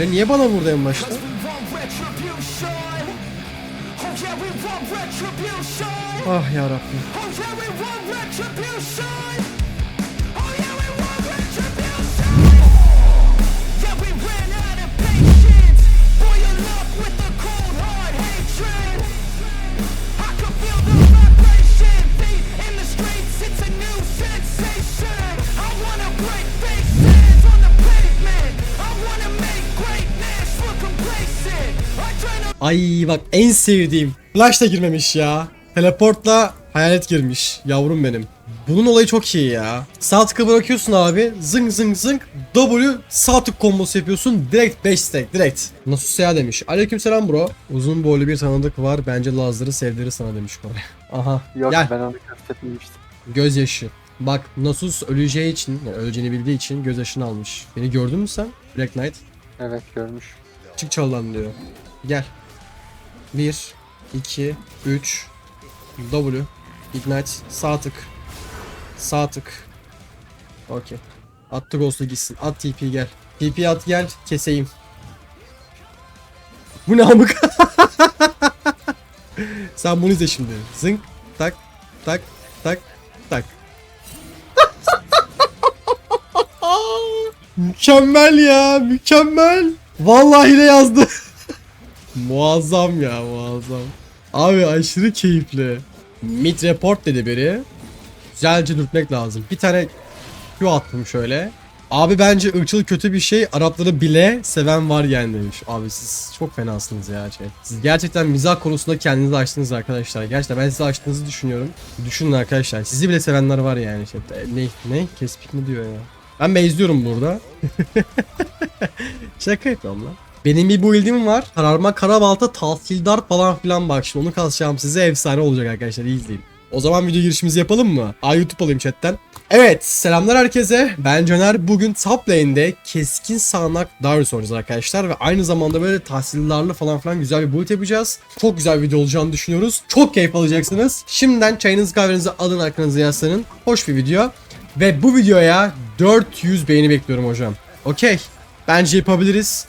Ve niye bana vurdu en başta? We want retribution. Ay bak en sevdiğim. Flash da girmemiş ya. Teleportla hayalet girmiş. Yavrum benim. Bunun olayı çok iyi ya. Sağ tıka bırakıyorsun abi. Zıng zıng zıng. W sağ tık kombosu yapıyorsun. Direkt 5 stack. Direkt. Nasus ya demiş. Aleykümselam bro. Uzun boylu bir tanıdık var. Bence Lazları sevdirir sana demiş Koray. Aha. Yok Gel. ben onu kastetmemiştim. Gözyaşı. Bak Nasus öleceği için, yani öleceğini bildiği için gözyaşını almış. Beni gördün mü sen? Black Knight. Evet görmüş. Çık çaldan diyor. Gel. 1 2 3 W Ignite sağ tık. Sağ tık. Okey. Attı Ghost'u gitsin. At TP gel. TP at gel keseyim. Bu ne amık? Sen bunu izle şimdi. Zınk tak tak tak tak. mükemmel ya mükemmel. Vallahi de yazdı. Muazzam ya muazzam. Abi aşırı keyifli. Mid report dedi biri. Güzelce dürtmek lazım. Bir tane Q attım şöyle. Abi bence ırkçılık kötü bir şey. Arapları bile seven var yani demiş. Abi siz çok fenasınız ya. Şey. Siz gerçekten mizah konusunda kendinizi açtınız arkadaşlar. Gerçekten ben sizi açtığınızı düşünüyorum. Düşünün arkadaşlar. Sizi bile sevenler var yani. Şey. Ne? Ne? Kespik mi diyor ya? Ben bezliyorum burada. Şaka yapıyorum lan. Benim bir build'im var. Kararma, karabalta, tahsildar falan filan bak şimdi onu kasacağım size efsane olacak arkadaşlar iyi izleyin. O zaman video girişimizi yapalım mı? Ay YouTube alayım chatten. Evet selamlar herkese. Ben Caner. Bugün top lane'de keskin sağanak Darius oynayacağız arkadaşlar. Ve aynı zamanda böyle tahsillerle falan filan güzel bir build yapacağız. Çok güzel bir video olacağını düşünüyoruz. Çok keyif alacaksınız. Şimdiden çayınızı kahvenizi alın arkanızı yaslanın. Hoş bir video. Ve bu videoya 400 beğeni bekliyorum hocam. Okey. Bence yapabiliriz.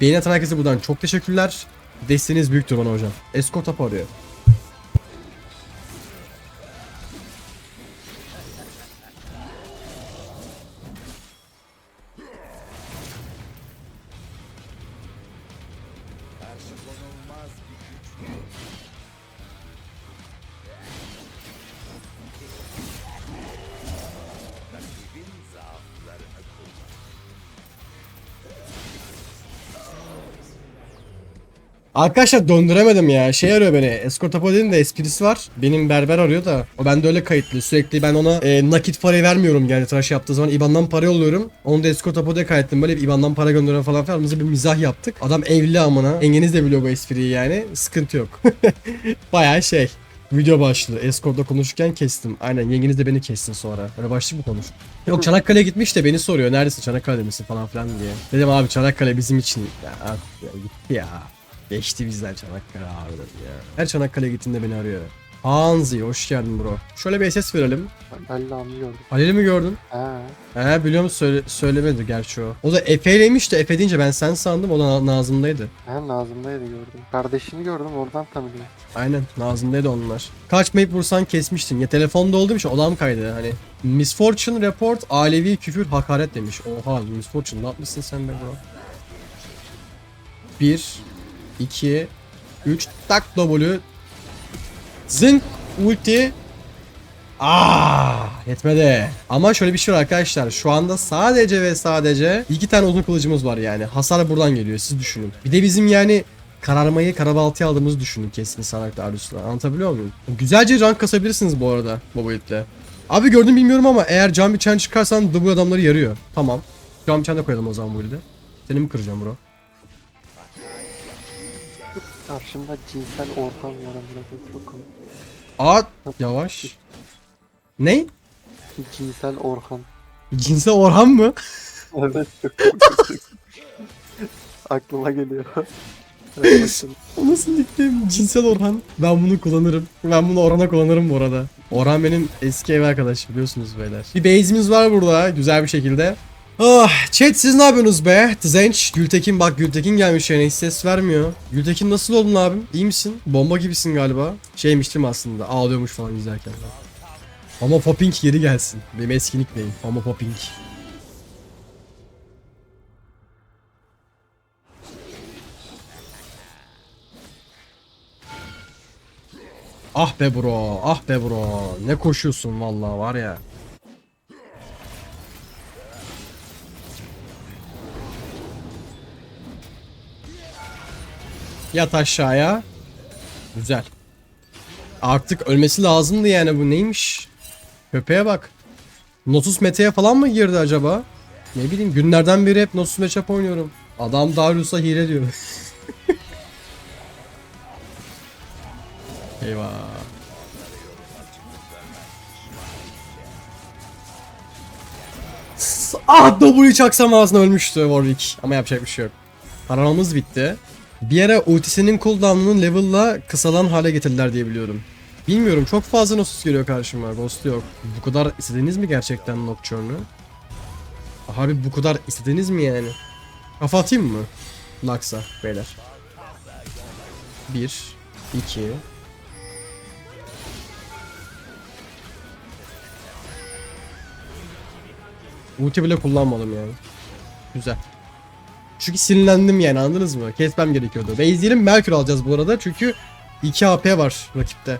Beğeni atan herkese buradan çok teşekkürler. Desteğiniz büyüktür bana hocam. Escort up arıyor. Arkadaşlar döndüremedim ya. Şey arıyor beni. Escort Apo dedim de esprisi var. Benim berber arıyor da. O bende öyle kayıtlı. Sürekli ben ona e, nakit parayı vermiyorum yani tıraş yaptığı zaman. IBAN'dan para yolluyorum. Onu da Escort Apo'da kayıttım. Böyle bir IBAN'dan para gönderen falan filan. Aramızda bir mizah yaptık. Adam evli amına. Engeniz de biliyor bu espriyi yani. Sıkıntı yok. Bayağı şey. Video başlığı. Escort'la konuşurken kestim. Aynen yengeniz de beni kestin sonra. Öyle başlık mı konuş? Yok Çanakkale'ye gitmiş de beni soruyor. Neredesin Çanakkale'de misin falan filan diye. Dedim abi Çanakkale bizim için. Ya, ya ya. Geçti bizden Çanakkale abi ya. Her Çanakkale'ye gittiğinde beni arıyor. Hanzi hoş geldin bro. Şöyle bir ses verelim. Ben Allah'ımı gördüm. Halil'i mi gördün? Ha. He biliyor musun söyle, söylemedi gerçi o. O da Efe'yleymiş de Efe deyince ben sen sandım o da Na- Nazım'daydı. Ha Nazım'daydı gördüm. Kardeşini gördüm oradan tanıdım. Aynen Nazım'daydı onlar. Kaçmayıp vursan kesmiştin. Ya telefonda olduğum için odam kaydı hani. Misfortune report alevi küfür hakaret demiş. Oha Misfortune ne yapmışsın sen be bro? 1 2 3 tak W Zınk ulti Aa, yetmedi. Ama şöyle bir şey var arkadaşlar. Şu anda sadece ve sadece iki tane uzun kılıcımız var yani. Hasar buradan geliyor. Siz düşünün. Bir de bizim yani kararmayı karabaltıya aldığımızı düşünün keskin sanakta Arus'la. Anlatabiliyor muyum? Güzelce rank kasabilirsiniz bu arada bu boyutla. Abi gördüm bilmiyorum ama eğer cam biçen çıkarsan double adamları yarıyor. Tamam. Cam biçen de koyalım o zaman bu ilde. Seni mi kıracağım bro? Karşımda cinsel ortam var amına çok komik. Aa yavaş. Ne? Cinsel Orhan. Cinsel Orhan mı? Evet çok komik. Aklıma geliyor. O nasıl nickname? Cinsel Orhan. Ben bunu kullanırım. Ben bunu Orhan'a kullanırım bu arada. Orhan benim eski ev arkadaş biliyorsunuz beyler. Bir base'imiz var burada güzel bir şekilde. Ah, chat siz ne yapıyorsunuz be? Zenç, Gültekin bak Gültekin gelmiş yani hiç ses vermiyor. Gültekin nasıl oldun abim? İyi misin? Bomba gibisin galiba. Şeymiş değil mi aslında? Ağlıyormuş falan izlerken. Ama Popping geri gelsin. Benim eski nickname. Ama Popping. Ah be bro, ah be bro. Ne koşuyorsun vallahi var ya. Yat aşağıya. Güzel. Artık ölmesi lazımdı yani bu neymiş? Köpeğe bak. Notus Mete'ye falan mı girdi acaba? Ne bileyim günlerden beri hep Notus Matchup oynuyorum. Adam Darius'a hile diyor. Eyvah. Ah W'yu çaksam ağzına ölmüştü Warwick. Ama yapacak bir şey yok. Paramız bitti. Bir ara ultisinin cooldown'unu level'la kısalan hale getirdiler diye biliyorum. Bilmiyorum çok fazla Nosus geliyor karşıma. Ghost yok. Bu kadar istediniz mi gerçekten Nocturne'u? Abi bu kadar istediniz mi yani? Kafa atayım mı? Lux'a beyler. 1 2 Ulti bile kullanmadım yani. Güzel. Çünkü sinirlendim yani anladınız mı? Kesmem gerekiyordu. Ve izleyelim Merkür alacağız bu arada çünkü 2 AP var rakipte.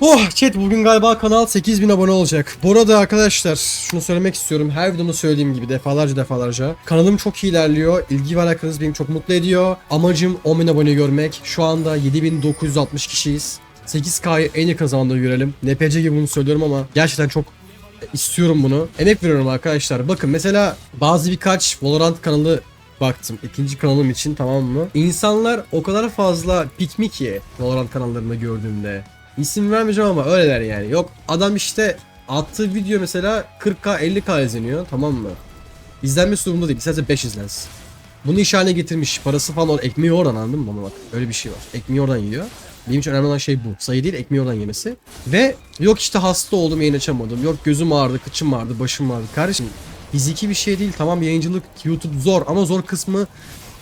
Oh chat bugün galiba kanal 8000 abone olacak. Bu arada arkadaşlar şunu söylemek istiyorum. Her videomda söylediğim gibi defalarca defalarca. Kanalım çok iyi ilerliyor. İlgi ve alakanız beni çok mutlu ediyor. Amacım 10.000 abone görmek. Şu anda 7960 kişiyiz. 8K'yı en yakın zamanda görelim. NPC gibi bunu söylüyorum ama gerçekten çok istiyorum bunu. Emek veriyorum arkadaşlar. Bakın mesela bazı birkaç Valorant kanalı baktım. ikinci kanalım için tamam mı? İnsanlar o kadar fazla pikmi ki Valorant kanallarında gördüğümde. İsim vermeyeceğim ama öyleler yani. Yok adam işte attığı video mesela 40k 50k izleniyor tamam mı? İzlenmesi durumunda değil. Sadece 5 izlensin. Bunu iş haline getirmiş. Parası falan ekmeği oradan anladın mı? Ama bak öyle bir şey var. Ekmeği oradan yiyor. Benim için önemli olan şey bu. Sayı değil ekmeği oradan yemesi. Ve yok işte hasta oldum yayın açamadım. Yok gözüm ağrıdı, kıçım ağrıdı, başım ağrıdı. Kardeşim fiziki bir şey değil. Tamam yayıncılık YouTube zor ama zor kısmı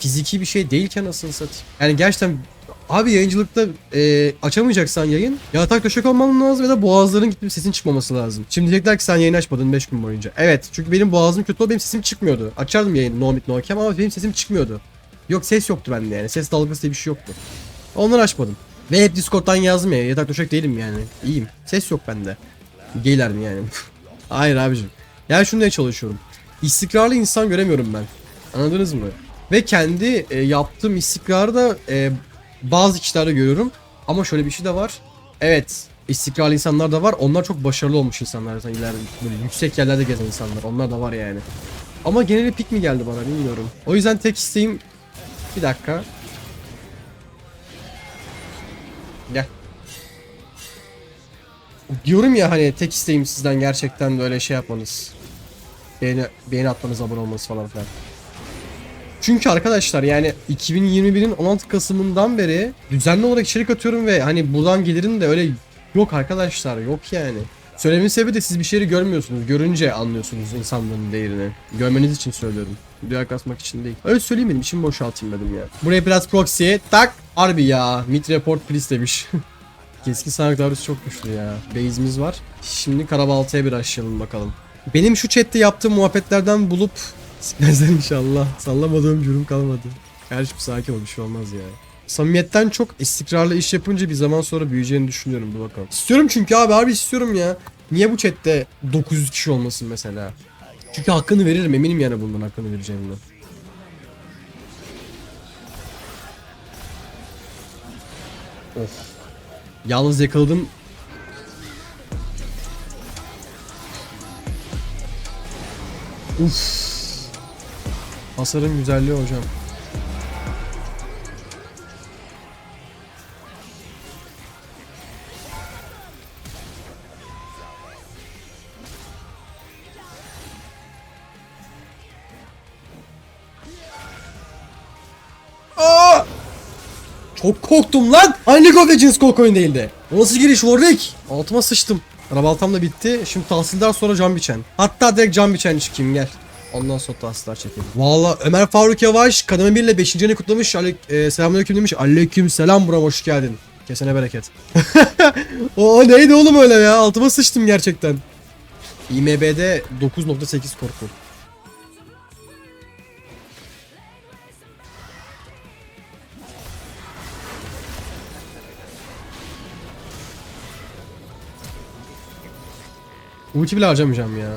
fiziki bir şey değilken asıl satayım. Yani gerçekten Abi yayıncılıkta e, açamayacaksan yayın yatak döşek olman lazım ya da boğazların gidip sesin çıkmaması lazım. Şimdi diyecekler ki sen yayın açmadın 5 gün boyunca. Evet çünkü benim boğazım kötü oldu benim sesim çıkmıyordu. Açardım yayını no mit no cam ama benim sesim çıkmıyordu. Yok ses yoktu bende yani ses dalgası diye bir şey yoktu. Onları açmadım. Ve hep Discord'dan yazdım ya yatak döşek değilim yani. İyiyim. Ses yok bende. Geyler mi yani? Hayır abicim. Yani şunu çalışıyorum. İstikrarlı insan göremiyorum ben. Anladınız mı? Ve kendi e, yaptığım istikrarı da e, bazı kişilerde görüyorum. Ama şöyle bir şey de var. Evet istikrarlı insanlar da var. Onlar çok başarılı olmuş insanlar. Zaten ileride böyle yüksek yerlerde gezen insanlar. Onlar da var yani. Ama geneli pik mi geldi bana bilmiyorum. O yüzden tek isteğim... Bir dakika. Gel. Diyorum ya hani tek isteğim sizden gerçekten böyle şey yapmanız. Beğeni, beğeni atmanız, abone olmanız falan filan. Çünkü arkadaşlar yani 2021'in 16 Kasım'ından beri düzenli olarak içerik atıyorum ve hani buradan gelirin de öyle yok arkadaşlar yok yani. Söylemin sebebi de siz bir şeyi görmüyorsunuz. Görünce anlıyorsunuz insanlığın değerini. Görmeniz için söylüyorum. Videoya kasmak için değil. Öyle söyleyeyim benim içimi boşaltayım dedim ya. Buraya biraz proxy tak. Harbi ya. Mid report please demiş. Keskin sağlık Darius çok güçlü ya. Base'imiz var. Şimdi Karabalta'ya bir aşlayalım bakalım. Benim şu chatte yaptığım muhabbetlerden bulup Sikmezler inşallah. Sallamadığım cürüm kalmadı. Kardeşim sakin ol bir şey olmaz ya. Samimiyetten çok istikrarlı iş yapınca bir zaman sonra büyüyeceğini düşünüyorum dur bakalım. İstiyorum çünkü abi harbi istiyorum ya. Niye bu chatte 900 kişi olmasın mesela? Çünkü hakkını veririm eminim yani bundan hakkını vereceğimden. Of. Yalnız yakaladım. Uf. Hasarın güzelliği hocam. Çok korktum lan. Aynı League of Legends oyun değildi. O nasıl giriş Warwick? Altıma sıçtım. Arabaltam da bitti. Şimdi tahsilden sonra can biçen. Hatta direkt can biçen çıkayım gel. Ondan sonra taslar çekelim. Valla Ömer Faruk Yavaş kademe 1 ile 5. ayını kutlamış. Ale e, selamünaleyküm demiş. Aleyküm selam buram hoş geldin. Kesene bereket. o, o neydi oğlum öyle ya? Altıma sıçtım gerçekten. IMB'de 9.8 korku. Ulti bile harcamayacağım ya.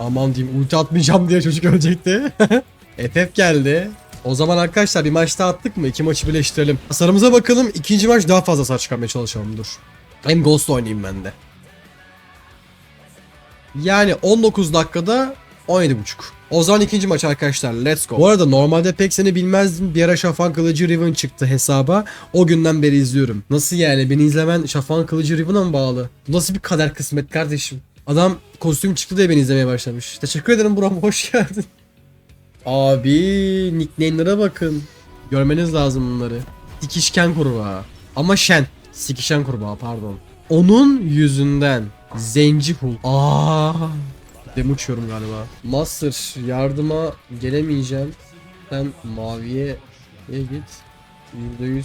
Aman diyeyim ulti atmayacağım diye çocuk ölecekti. FF geldi. O zaman arkadaşlar bir maç daha attık mı? İki maçı birleştirelim. Hasarımıza bakalım. İkinci maç daha fazla hasar çıkarmaya çalışalım dur. Hem Ghost oynayayım ben de. Yani 19 dakikada 17.5. O zaman ikinci maç arkadaşlar let's go. Bu arada normalde pek seni bilmezdim. Bir ara Şafan Kılıcı Riven çıktı hesaba. O günden beri izliyorum. Nasıl yani beni izlemen Şafan Kılıcı Riven'a mı bağlı? Bu nasıl bir kader kısmet kardeşim? Adam kostüm çıktı diye beni izlemeye başlamış. Teşekkür ederim Buram hoş geldin. Abi nickname'lere bakın. Görmeniz lazım bunları. Sikişken kurbağa. Ama şen. Sikişen kurbağa pardon. Onun yüzünden Zenci Hul. Aa. Dem uçuyorum galiba. Master yardıma gelemeyeceğim. Sen maviye ye git. %100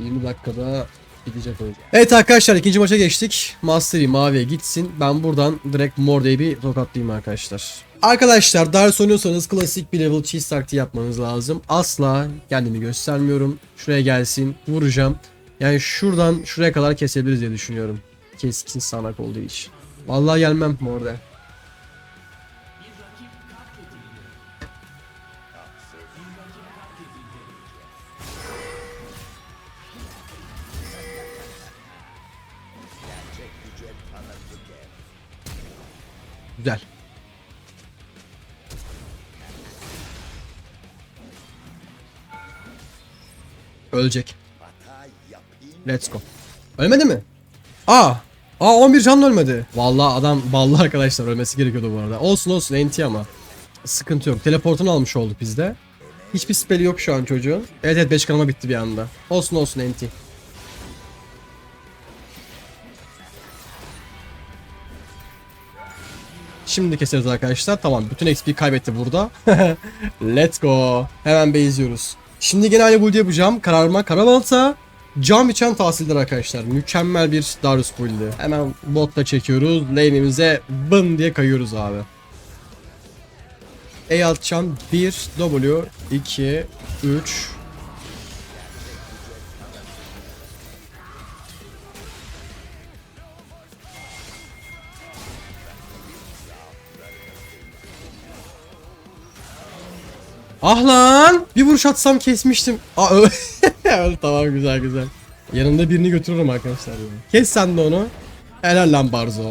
20 dakikada gidecek o. Evet arkadaşlar ikinci maça geçtik. Mastery maviye gitsin. Ben buradan direkt Morde'yi bir tokatlayayım arkadaşlar. Arkadaşlar Darius oynuyorsanız klasik bir level cheese taktiği yapmanız lazım. Asla kendimi göstermiyorum. Şuraya gelsin vuracağım. Yani şuradan şuraya kadar kesebiliriz diye düşünüyorum. Keskin sanak olduğu için. Vallahi gelmem Morde. Ölecek. Let's go. Ölmedi mi? Aa. Aa 11 can ölmedi. Vallahi adam ballı arkadaşlar ölmesi gerekiyordu bu arada. Olsun olsun NT ama. Sıkıntı yok. Teleportunu almış olduk biz de. Hiçbir speli yok şu an çocuğun. Evet evet 5 kanama bitti bir anda. Olsun olsun NT. Şimdi keseriz arkadaşlar. Tamam bütün XP kaybetti burada. Let's go. Hemen base'iyoruz. Şimdi gene aynı build yapacağım. Kararma karabalta. Cam biçen tahsildar arkadaşlar. Mükemmel bir Darius build'i. Hemen botla çekiyoruz. Lane'imize bın diye kayıyoruz abi. E atacağım. 1 W 2 3 Ah lan! Bir vuruş atsam kesmiştim. Aa tamam güzel güzel. Yanımda birini götürürüm arkadaşlar. Kes sen de onu. Helal lan Barzo.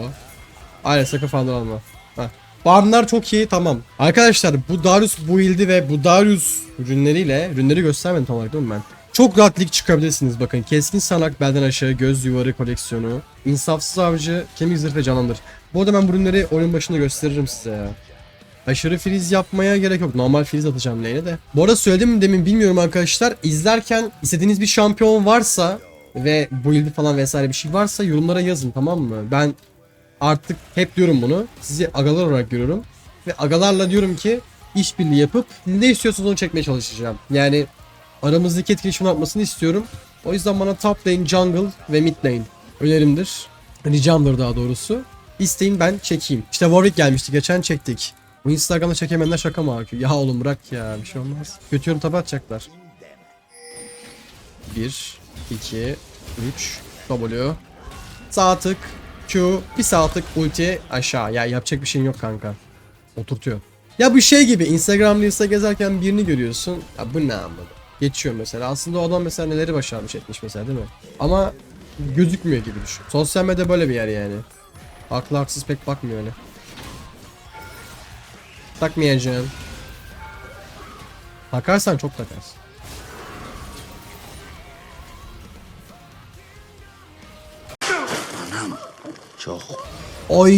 Aynen sakın falan alma. Heh. Çok iyi tamam. Arkadaşlar bu Darius build'i ve bu Darius ürünleriyle ürünleri göstermedim tam olarak değil mi ben? Çok rahat lig çıkabilirsiniz bakın. Keskin sanak belden aşağı göz yuvarı koleksiyonu. insafsız avcı kemik zırh ve canlandır. Bu arada ben bu ürünleri oyun başında gösteririm size ya. Aşırı freeze yapmaya gerek yok. Normal freeze atacağım lane'e de. Bu arada söyledim mi demin bilmiyorum arkadaşlar. İzlerken istediğiniz bir şampiyon varsa ve build'i falan vesaire bir şey varsa yorumlara yazın tamam mı? Ben artık hep diyorum bunu. Sizi agalar olarak görüyorum. Ve agalarla diyorum ki işbirliği yapıp ne istiyorsanız onu çekmeye çalışacağım. Yani aramızdaki etkileşim yapmasını istiyorum. O yüzden bana top lane, jungle ve mid lane önerimdir. Ricamdır daha doğrusu. İsteyin ben çekeyim. İşte Warwick gelmişti geçen çektik. Bu Instagram'da çekemeyenler şaka mı akıyor? Ya oğlum bırak ya bir şey olmaz. Kötü yorum tabi atacaklar. 1, 2, 3, W. Sağ tık, Q, bir sağ tık ulti aşağı. Ya yapacak bir şeyin yok kanka. Oturtuyor. Ya bu şey gibi Instagram Reels'te gezerken birini görüyorsun. Ya bu ne anladım. Geçiyor mesela. Aslında o adam mesela neleri başarmış etmiş mesela değil mi? Ama gözükmüyor gibi düşün. Sosyal medya böyle bir yer yani. Haklı haksız pek bakmıyor öyle. Takmayacağım. Takarsan çok takarsın. Çok. Oy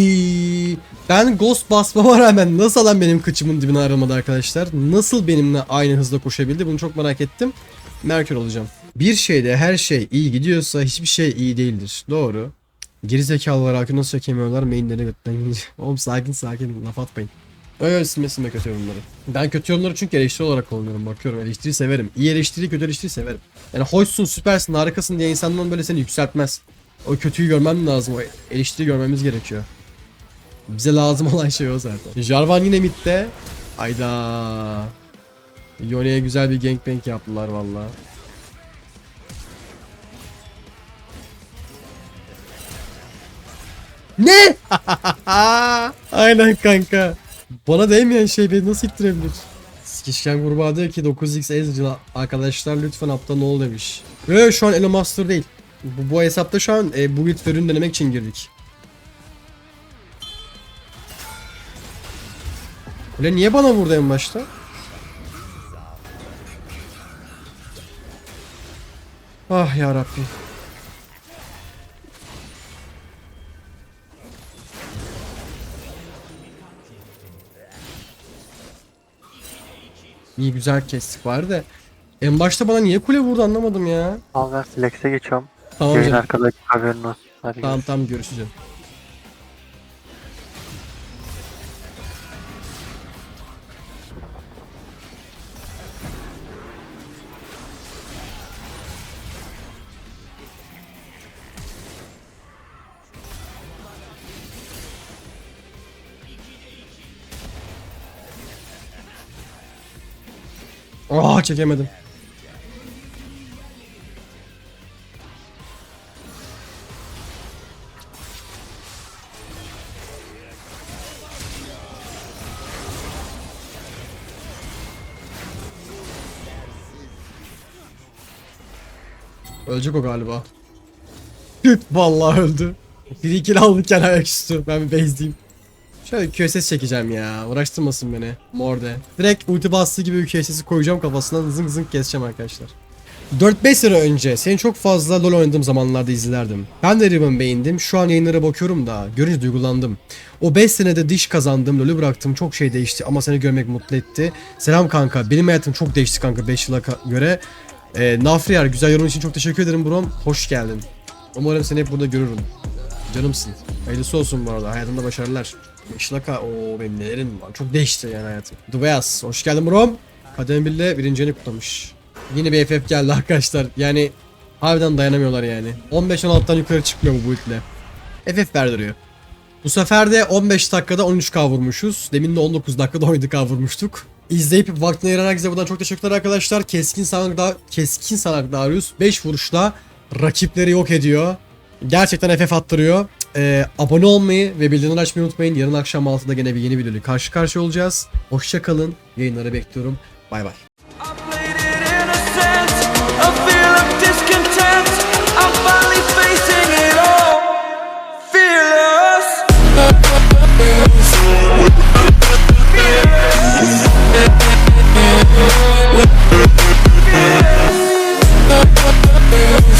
ben ghost basmama rağmen nasıl adam benim kıçımın dibine aramadı arkadaşlar? Nasıl benimle aynı hızda koşabildi? Bunu çok merak ettim. Merkür olacağım. Bir şeyde her şey iyi gidiyorsa hiçbir şey iyi değildir. Doğru. Geri zekalılar hakkı nasıl çekemiyorlar mainlere götten Oğlum sakin sakin laf atmayın. Öyle öyle silme silme kötü yorumları. Ben kötü yorumları çünkü eleştiri olarak kullanıyorum. Bakıyorum eleştiri severim. İyi eleştiri kötü eleştiri severim. Yani hoşsun süpersin harikasın diye insandan böyle seni yükseltmez. O kötüyü görmem lazım. O eleştiri görmemiz gerekiyor. Bize lazım olan şey o zaten. Jarvan yine midde. Ayda. Yone'ye güzel bir gangbang yaptılar valla. Ne? Aynen kanka. Bana değmeyen şey beni nasıl ittirebilir? Sikişken kurbağa diyor ki 9x Ezreal arkadaşlar lütfen aptal ol demiş. Ve şu an Elo Master değil. Bu, bu hesapta şu an e, bu build ürün denemek için girdik. Ulan niye bana vurdu en başta? Ah ya Rabbi. İyi güzel kestik var da. En başta bana niye kule vurdu anlamadım ya. Al ben Flex'e geçiyorum. Tamam Yayın canım. arkadaki haberin olsun. Hadi Tamam görüşürüz. tamam görüşeceğim. Çekemedim. Ölecek o galiba. Vallahi öldü. Bir ikili aldıkken ayaküstü. Ben bir base'deyim. Şöyle QSS çekeceğim ya. Uğraştırmasın beni. Morde. Direkt ulti bastığı gibi QSS'i koyacağım kafasından zınk zınk keseceğim arkadaşlar. 4-5 sene önce seni çok fazla LoL oynadığım zamanlarda izlerdim. Ben de Ribbon beğendim. Şu an yayınlara bakıyorum da görünce duygulandım. O 5 senede diş kazandım, LoL'ü bıraktım. Çok şey değişti ama seni görmek mutlu etti. Selam kanka. Benim hayatım çok değişti kanka 5 yıla ka- göre. Ee, Nafriyar güzel yorum için çok teşekkür ederim brom. Hoş geldin. Umarım seni hep burada görürüm. Canımsın. Hayırlısı olsun bu arada. Hayatında başarılar. Işlaka o benim nelerim var. Çok değişti yani hayatım. Duveyas. Hoş geldin brom. Kadem Bille birincini kutlamış. Yine bir FF geldi arkadaşlar. Yani harbiden dayanamıyorlar yani. 15-16'dan yukarı çıkmıyor bu build'le. FF verdiriyor. Bu sefer de 15 dakikada 13k vurmuşuz. Demin de 19 dakikada 17k vurmuştuk. İzleyip vaktini ayıran herkese buradan çok teşekkürler arkadaşlar. Keskin sanak da keskin sanak Darius 5 vuruşla rakipleri yok ediyor. Gerçekten FF attırıyor. Ee, abone olmayı ve bildirimleri açmayı unutmayın. Yarın akşam 6'da gene bir yeni videoyla karşı karşıya olacağız. Hoşçakalın. Yayınları bekliyorum. Bay bay. Yeah.